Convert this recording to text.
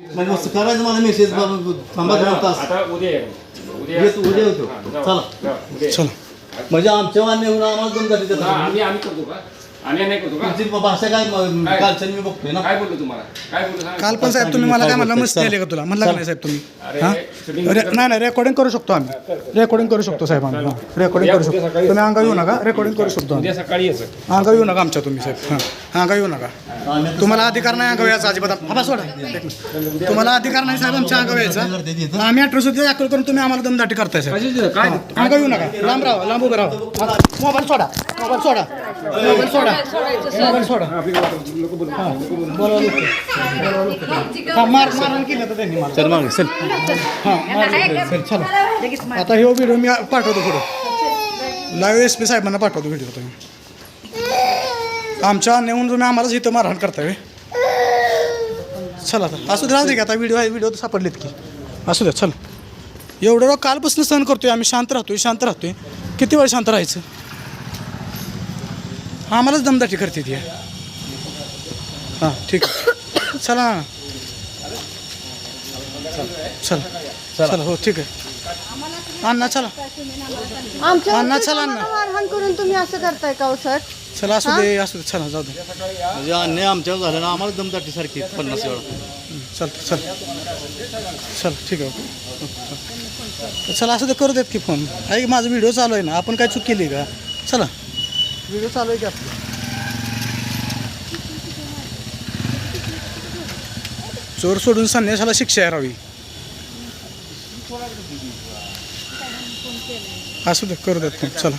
म्हणजे मग करायचं मला मेसेज थांबा दोन तास आता उद्या ये. उद्या येतो, उद्या येतो. हा, जाऊ. चला. उद्या म्हणजे आमच्या मान्य होऊन आम्हाला दोन हा, देतात आम्ही आम्ही करतो का आम्ही नाही करतो का? तुमची भाषा काय म- काय? कालच्या मी बघतोय ना. काय बोललो तुम्हाला? काय बोललो सांगा. काल पण साहेब तुम्ही मला काय म्हणलं? मस्ती आली का तुला? म्हणलं का नाही साहेब तुम्ही? हां? रे- नाही नाही रेकॉर्डिंग करू शकतो आम्ही. रेकॉर्डिंग करू शकतो साहेब आम्ही. रेकॉर्डिंग करू शकतो. तुम्ही अंगा येऊ नका. रेकॉर्डिंग करू शकतो आम्ही. उद्या सकाळी यायचं अंगा येऊ नका आमच्या तुम्ही साहेब. हां अंगा येऊ नका. आम्ही तुम्हाला अधिकार नाही अंगावर यायचा अजिबात. हा सोडा. एक मिनिट. तुम्हाला अधिकार नाही साहेब आमच्या अंगावर यायचा. आम्ही अठराशे दाखल करून तुम्ही आम्हाला दमदाटी करताय साहेब. काय? अंगा येऊ नका. लांब राहा लांब उभं राहा. मोबाईल सोडा. मोबाईल सोडा. मोबाईल सोडा. चल मागे चल. हां मार चल चला. आता हे व्हिडिओ मी पाठवतो पुढं. लाईव्ह एस पी साहेबांना पाठवतो व्हिडिओ तुम्ही. आमच्या नेऊन तुम्ही आम्हालाच इथं मारहाण करताय? चला तर असू दे राहू दे की आता व्हिडिओ आहे व्हिडिओ तर सापडलेत की. असू द्या चल. एवढं वेळ कालपासून सहन करतोय आम्ही शांत राहतोय शांत राहतोय. किती वेळ शांत राहायचं? आम्हालाच दमदाटी करते ती. हां ठीक आहे. चला ना. चला चला. हो ठीक आहे. अण्णा चला. आमच्या अण्णा, चला अण्णा. मारहाण करून तुम्ही असं करताय का हो सर? चला असू दे असू दे. चला जाऊ दे. म्हणजे अन्याय आमच्यावर झालं ना आम्हाला दमदाटी सारखी पन्नास वेळा. चल चल. चल ठीक आहे ओके. चल. चला असं ते करू देत की फोन आहे की माझा व्हिडिओ चालू आहे ना. आपण काय चूक केली का? चला. व्हिडिओ चालू आहे की आपला? चोर सोडून संन्यासाला शिक्षा राहावी असू दे करू देत चला.